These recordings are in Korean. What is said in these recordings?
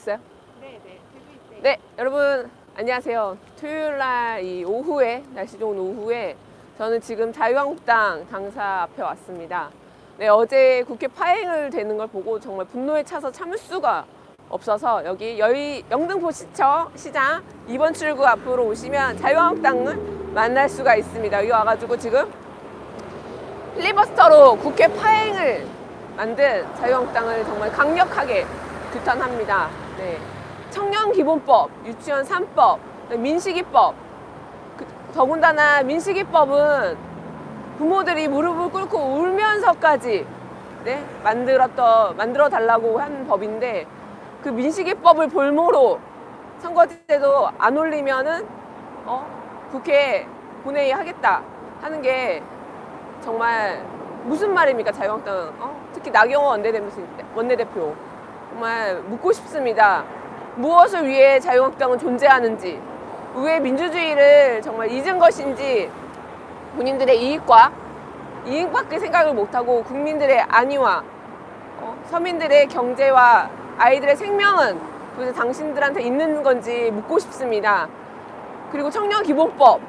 있어요? 네, 네. 네, 여러분 안녕하세요. 토요일 날 이 오후에 날씨 좋은 오후에 저는 지금 자유한국당 당사 앞에 왔습니다. 네, 어제 국회 파행을 되는 걸 보고 정말 분노에 차서 참을 수가 없어서 여기 여의 영등포 시청 시장 2번 출구 앞으로 오시면 자유한국당을 만날 수가 있습니다. 여기 와가지고 지금 필리버스터로 국회 파행을 만든 자유한국당을 정말 강력하게 규탄합니다. 네. 청년기본법, 유치원 3법, 민식이법, 그- 더군다나 민식이법은 부모들이 무릎을 꿇고 울면서까지 네? 만들었던 만들어 달라고 한 법인데 그 민식이법을 볼모로 선거제도 안 올리면은 어? 국회 본회의 하겠다 하는 게 정말 무슨 말입니까 자유한국당 어? 특히 나경원 원내대표, 정말 묻고 싶습니다 무엇을 위해 자유한국당은 존재하는지 왜 민주주의를 정말 잊은 것인지 본인들의 이익과 이익밖에 생각을 못하고 국민들의 안위와 어, 서민들의 경제와 아이들의 생명은 도대체 당신들한테 있는 건지 묻고 싶습니다. 그리고 청년기본법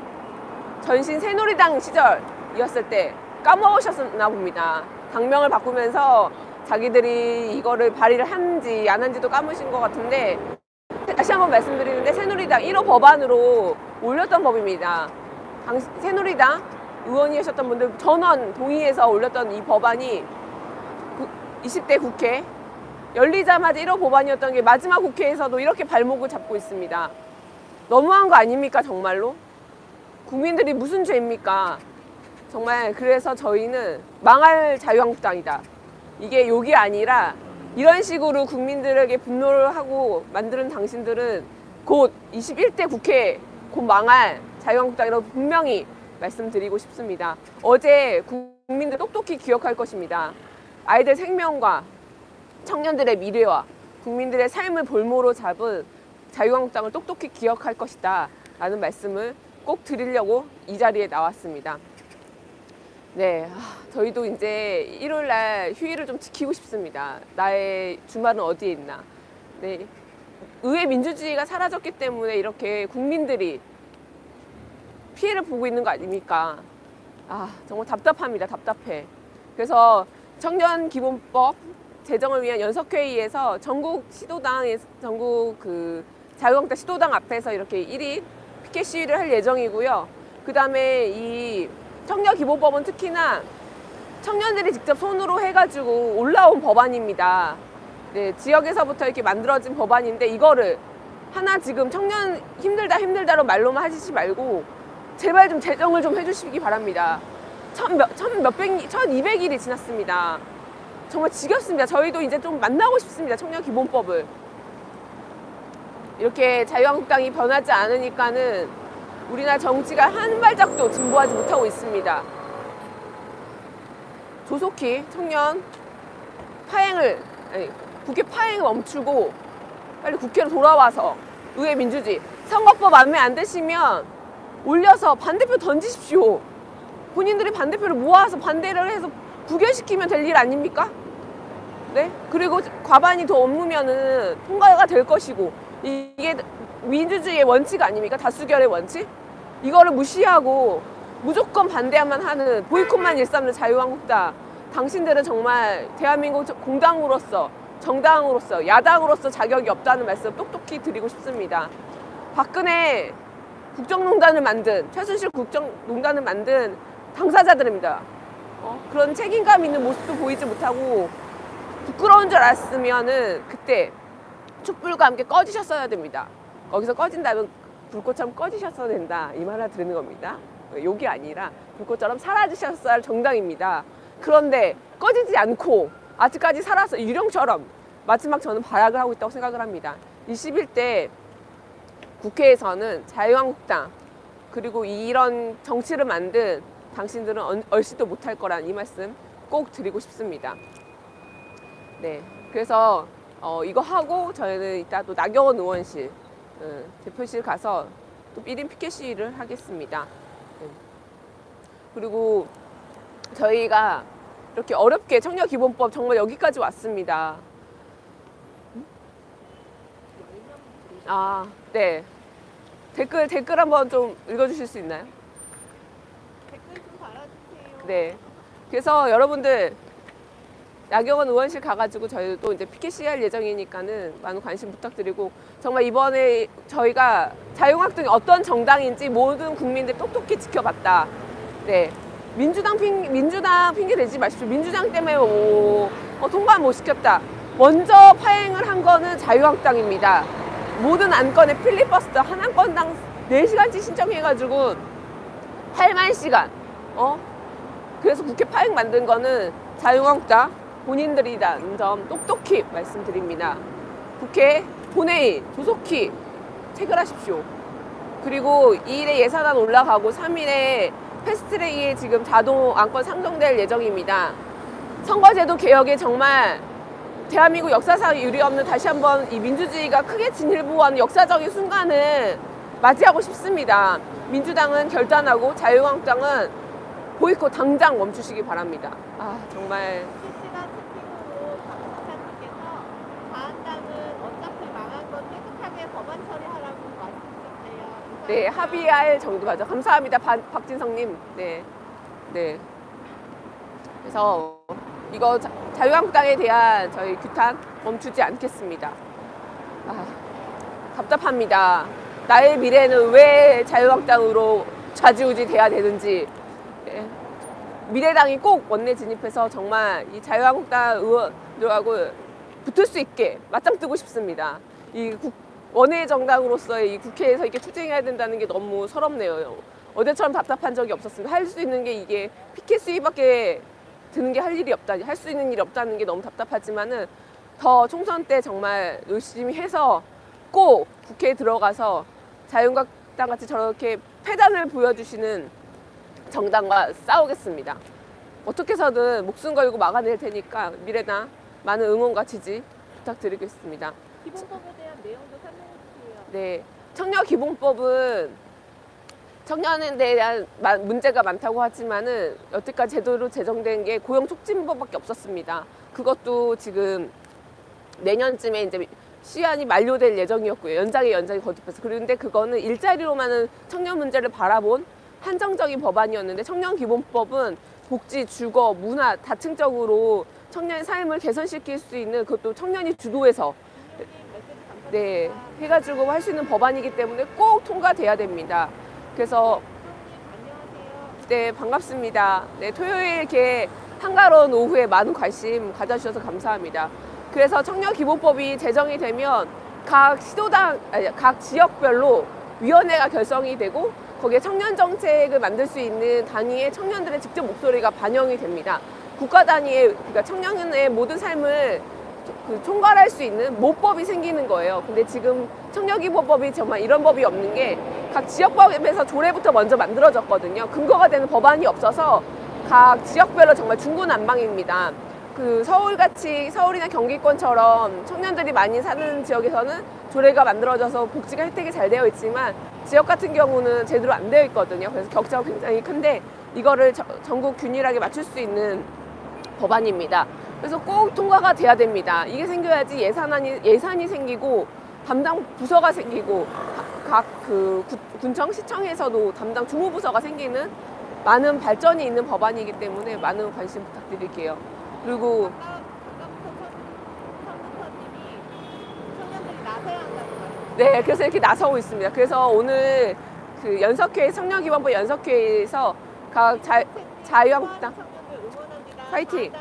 전신 새누리당 시절이었을 때 까먹으셨나 봅니다. 당명을 바꾸면서 자기들이 이거를 발의를 한지 안 한지도 까무신 것 같은데 다시 한번 말씀드리는데 새누리당 1호 법안으로 올렸던 법입니다. 당 새누리당 의원이셨던 분들 전원 동의해서 올렸던 이 법안이 구- 20대 국회 열리자마자 1호 법안이었던 게 마지막 국회에서도 이렇게 발목을 잡고 있습니다. 너무한 거 아닙니까 정말로? 국민들이 무슨 죄입니까? 정말 그래서 저희는 망할 자유한국당이다. 이게 욕이 아니라 이런 식으로 국민들에게 분노를 하고 만드는 당신들은 곧 21대 국회 곧 망할 자유한국당이라고 분명히 말씀드리고 싶습니다. 어제 국민들 똑똑히 기억할 것입니다. 아이들 생명과 청년들의 미래와 국민들의 삶을 볼모로 잡은 자유한국당을 똑똑히 기억할 것이다. 라는 말씀을 꼭 드리려고 이 자리에 나왔습니다. 네, 아, 저희도 이제 일요일 날 휴일을 좀 지키고 싶습니다. 나의 주말은 어디에 있나. 네, 의회 민주주의가 사라졌기 때문에 이렇게 국민들이 피해를 보고 있는 거 아닙니까? 아, 정말 답답합니다. 답답해. 그래서 청년 기본법 제정을 위한 연석회의에서 전국 시도당, 전국 그 자유한국당 시도당 앞에서 이렇게 1인 피켓 시위를 할 예정이고요. 그 다음에 이 청년 기본법은 특히나 청년들이 직접 손으로 해가지고 올라온 법안입니다. 네, 지역에서부터 이렇게 만들어진 법안인데 이거를 하나 지금 청년 힘들다 힘들다로 말로만 하시지 말고 제발 좀 제정을 좀 해주시기 바랍니다. 천 몇백, 천 이백 일이 지났습니다. 정말 지겹습니다. 저희도 이제 좀 만나고 싶습니다. 청년 기본법을. 이렇게 자유한국당이 변하지 않으니까는 우리나라 정치가 한 발짝도 진보하지 못하고 있습니다. 조속히 청년 파행을, 아니, 국회 파행을 멈추고 빨리 국회로 돌아와서 의회 민주주의, 선거법 마음에 안 드시면 올려서 반대표 던지십시오. 본인들이 반대표를 모아서 반대를 해서 부결시키면 될 일 아닙니까? 네? 그리고 과반이 더 없으면은 통과가 될 것이고 이게 민주주의의 원칙 아닙니까? 다수결의 원칙? 이거를 무시하고 무조건 반대만 하는 보이콧만 일삼는 자유한국당 당신들은 정말 대한민국 공당으로서 정당으로서 야당으로서 자격이 없다는 말씀 똑똑히 드리고 싶습니다. 박근혜 국정농단을 만든 최순실 국정농단을 만든 당사자들입니다. 어? 그런 책임감 있는 모습도 보이지 못하고 부끄러운 줄 알았으면은 그때 촛불과 함께 꺼지셨어야 됩니다. 거기서 꺼진다면 불꽃처럼 꺼지셨어야 된다. 이 말을 드리는 겁니다. 욕이 아니라 불꽃처럼 사라지셨어야 할 정당입니다. 그런데 꺼지지 않고 아직까지 살아서 유령처럼 마지막 저는 발악을 하고 있다고 생각을 합니다. 21대 국회에서는 자유한국당 그리고 이런 정치를 만든 당신들은 얼- 얼씨도 못할 거란 이 말씀 꼭 드리고 싶습니다. 네, 그래서 어, 이거 하고 저희는 이따 또 나경원 의원실 어, 대표실 가서 또 1인 피켓 시위를 하겠습니다. 네. 그리고 저희가 이렇게 어렵게 청년 기본법 정말 여기까지 왔습니다. 아, 네. 댓글 댓글 한번 좀 읽어주실 수 있나요? 댓글 좀 달아주세요. 네. 그래서 여러분들 나경원 의원실 가가지고 저희도 이제 PKC 할 예정이니까는 많은 관심 부탁드리고 정말 이번에 저희가 자유한국당이 어떤 정당인지 모든 국민들 똑똑히 지켜봤다. 네. 민주당 핑 민주당 핑계 대지 마십시오. 민주당 때문에 뭐 어, 통과 못 시켰다. 먼저 파행을 한 거는 자유한국당입니다. 모든 안건에 필리버스터 한 안건당 4시간씩 신청해가지고 8만 시간. 어? 그래서 국회 파행 만든 거는 자유한국당 본인들이라는 점 똑똑히 말씀드립니다. 국회 본회의 조속히 체결하십시오. 그리고 2일에 예산안 올라가고 3일에 패스트트랙이 지금 자동 안건 상정될 예정입니다. 선거제도 개혁에 정말 대한민국 역사상 유리 없는 다시 한번 이 민주주의가 크게 진일보하는 역사적인 순간을 맞이하고 싶습니다. 민주당은 결단하고 자유한국당은 보이콧 당장 멈추시기 바랍니다. 아 정말 실시간 채팅으로 박수찬님께서 자한당은 어차피 망한 건 깨끗하게 법안 처리하라고 말씀주셨대요. 네 합의할 정도가죠. 감사합니다, 박- 박진성님. 네, 네. 그래서 이거 자, 자유한국당에 대한 저희 규탄 멈추지 않겠습니다. 아, 답답합니다. 나의 미래는 왜 자유한국당으로 좌지우지 돼야 되는지. 예. 미래당이 꼭 원내 진입해서 정말 이 자유한국당 의원들하고 붙을 수 있게 맞짱 뜨고 싶습니다. 이 국- 원외 정당으로서의 이 국회에서 이렇게 투쟁해야 된다는 게 너무 서럽네요. 어제처럼 답답한 적이 없었습니다. 할 수 있는 게 이게 피켓 수위밖에 드는 게 할 일이 없다, 할 수 있는 일이 없다는 게 너무 답답하지만은 더 총선 때 정말 열심히 해서 꼭 국회에 들어가서 자유한국당 같이 저렇게 패단을 보여주시는 정당과 싸우겠습니다. 어떻게 해서든 목숨 걸고 막아낼 테니까 미래당 많은 응원과 지지 부탁드리겠습니다. 기본법에 대한 내용도 설명해 주세요. 네, 청년 기본법은 청년에 대한 마- 문제가 많다고 하지만은 여태까지 제대로 제정된 게 고용 촉진법밖에 없었습니다. 그것도 지금 내년쯤에 이제 시한이 만료될 예정이었고요. 연장에 연장이 거듭해서 그런데 그거는 일자리로만은 청년 문제를 바라본 한정적인 법안이었는데 청년 기본법은 복지, 주거, 문화 다층적으로 청년의 삶을 개선시킬 수 있는 그것도 청년이 주도해서 네, 해가지고 할 수 있는 법안이기 때문에 꼭 통과돼야 됩니다. 그래서. 네 반갑습니다. 네 토요일 이렇게 한가로운 오후에 많은 관심 가져주셔서 감사합니다. 그래서 청년 기본법이 제정이 되면 각 시도당 아니, 각 지역별로 위원회가 결성이 되고 거기에 청년 정책을 만들 수 있는 단위의 청년들의 직접 목소리가 반영이 됩니다. 국가 단위의 그러니까 청년의 모든 삶을 그 총괄할 수 있는 모법이 생기는 거예요. 근데 지금 청년기본법이 정말 이런 법이 없는 게 각 지역법에서 조례부터 먼저 만들어졌거든요. 근거가 되는 법안이 없어서 각 지역별로 정말 중구난방입니다. 그 서울같이 서울이나 경기권처럼 청년들이 많이 사는 지역에서는 조례가 만들어져서 복지가 혜택이 잘 되어 있지만 지역 같은 경우는 제대로 안 되어 있거든요. 그래서 격차가 굉장히 큰데 이거를 저- 전국 균일하게 맞출 수 있는 법안입니다. 그래서 꼭 통과가 돼야 됩니다. 이게 생겨야지 예산안이 예산이 생기고 담당 부서가 생기고 각그 군청 시청에서도 담당 주무부서가 생기는 많은 발전이 있는 법안이기 때문에 많은 관심 부탁드릴게요. 그리고. 네, 그래서 이렇게 나서고 있습니다. 그래서 오늘 그 연석회 청년기본법 연석회에서 각 자, 자유한국당. 파이팅!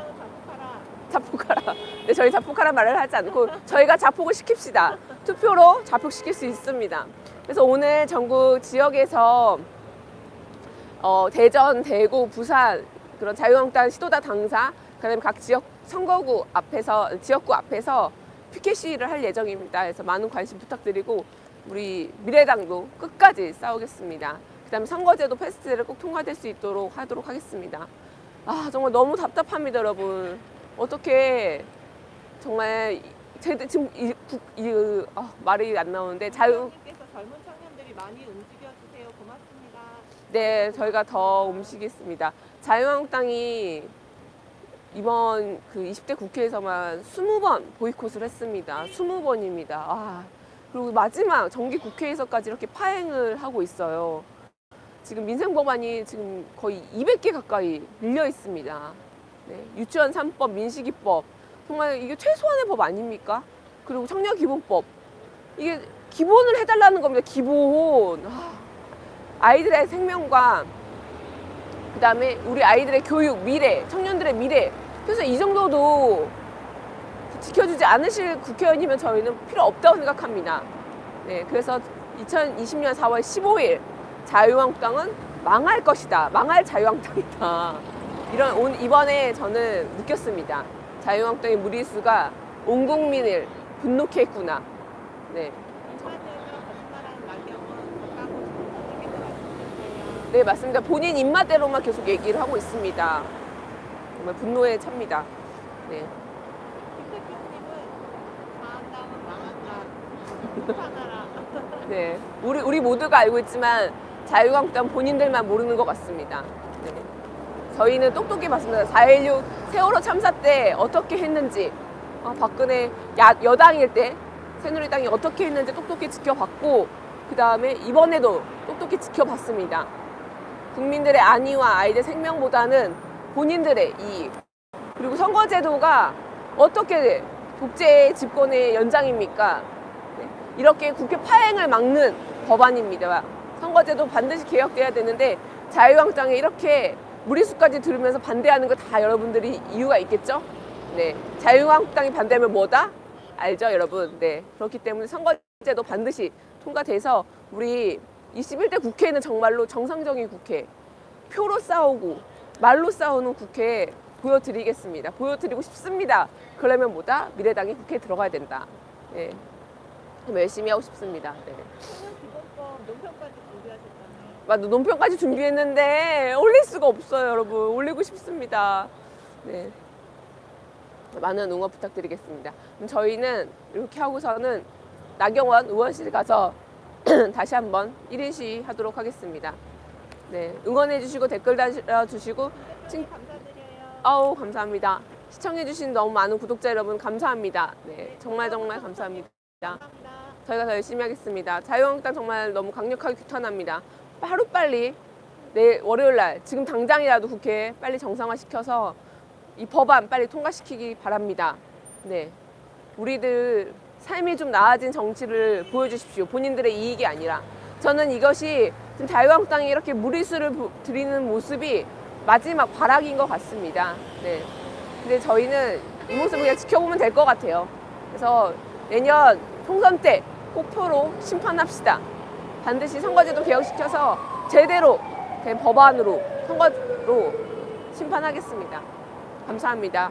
자폭하라. 네, 저희 자폭하라 말을 하지 않고 저희가 자폭을 시킵시다. 투표로 자폭시킬 수 있습니다. 그래서 오늘 전국 지역에서 어, 대전, 대구, 부산 그런 자유한국당 시도다 당사 그다음에 각 지역 선거구 앞에서 지역구 앞에서 피켓 시위를 할 예정입니다. 그래서 많은 관심 부탁드리고 우리 미래당도 끝까지 싸우겠습니다. 그다음에 선거제도 패스트를 꼭 통과될 수 있도록 하도록 하겠습니다. 아 정말 너무 답답합니다, 여러분. 어떻게 정말 제 지금 이, 국- 이 아, 말이 안 나오는데 자유 님께서 젊은 청년들이 많이 움직여 주세요. 고맙습니다. 네 저희가 더 움직이겠습니다. 자유한국당이 이번 그 20대 국회에서만 20번 보이콧을 했습니다. 20번입니다. 아 그리고 마지막 정기 국회에서까지 이렇게 파행을 하고 있어요. 지금 민생 법안이 지금 거의 200개 가까이 밀려 있습니다. 네, 유치원 3법, 민식이법 정말 이게 최소한의 법 아닙니까? 그리고 청년 기본법 이게 기본을 해달라는 겁니다. 기본 아, 아이들의 생명과 그 다음에 우리 아이들의 교육, 미래, 청년들의 미래 그래서 이 정도도 지켜주지 않으실 국회의원이면 저희는 필요 없다고 생각합니다. 네, 그래서 2020년 4월 15일 자유한국당은 망할 것이다. 망할 자유한국당이다. 이런 온, 이번에 저는 느꼈습니다. 자유한국당의 무리수가 온 국민을 분노케 했구나. 네. 네 맞습니다. 본인 입맛대로만 계속 얘기를 하고 있습니다. 정말 분노에 찹니다. 네. 네, 우리 우리 모두가 알고 있지만 자유한국당 본인들만 모르는 것 같습니다. 네. 저희는 똑똑히 봤습니다. 4.16 세월호 참사 때 어떻게 했는지, 아, 박근혜 야, 여당일 때 새누리당이 어떻게 했는지 똑똑히 지켜봤고, 그 다음에 이번에도 똑똑히 지켜봤습니다. 국민들의 안위와 아이들 생명보다는 본인들의 이익, 그리고 선거제도가 어떻게 독재 집권의 연장입니까? 네. 이렇게 국회 파행을 막는 법안입니다. 선거제도 반드시 개혁돼야 되는데 자유한국당에 이렇게 무리수까지 들으면서 반대하는 거 다 여러분들이 이유가 있겠죠? 네. 자유한국당이 반대하면 뭐다? 알죠, 여러분? 네. 그렇기 때문에 선거제도 반드시 통과돼서 우리 21대 국회는 정말로 정상적인 국회, 표로 싸우고 말로 싸우는 국회 보여드리겠습니다. 보여드리고 싶습니다. 그러면 뭐다? 미래당이 국회에 들어가야 된다. 네. 좀 열심히 하고 싶습니다. 네. 청년 기본법 논평까지 준비했는데 올릴 수가 없어요, 여러분. 올리고 싶습니다. 네. 많은 응원 부탁드리겠습니다. 그럼 저희는 이렇게 하고서는 나경원 의원실 가서 다시 한번 1인 시위 하도록 하겠습니다. 네. 응원해 주시고 댓글 달아 주시고 선생님 감사드려요. 아우 감사합니다. 시청해 주신 너무 많은 구독자 여러분 감사합니다. 네, 정말 정말 감사합니다. 감사합니다. 저희가 더 열심히 하겠습니다. 자유한국당 정말 너무 강력하게 규탄합니다. 하루 빨리 내일 월요일 날 지금 당장이라도 국회에 빨리 정상화 시켜서 이 법안 빨리 통과시키기 바랍니다. 네, 우리들 삶이 좀 나아진 정치를 보여주십시오. 본인들의 이익이 아니라 저는 이것이 지금 자유한국당이 이렇게 무리수를 부- 드리는 모습이 마지막 발악인 것 같습니다. 네. 근데 저희는 이 모습을 그냥 지켜보면 될 것 같아요. 그래서 내년 총선 때 꼭 표로 심판합시다. 반드시 선거제도 개혁시켜서 제대로 된 법안으로 선거로 심판하겠습니다. 감사합니다.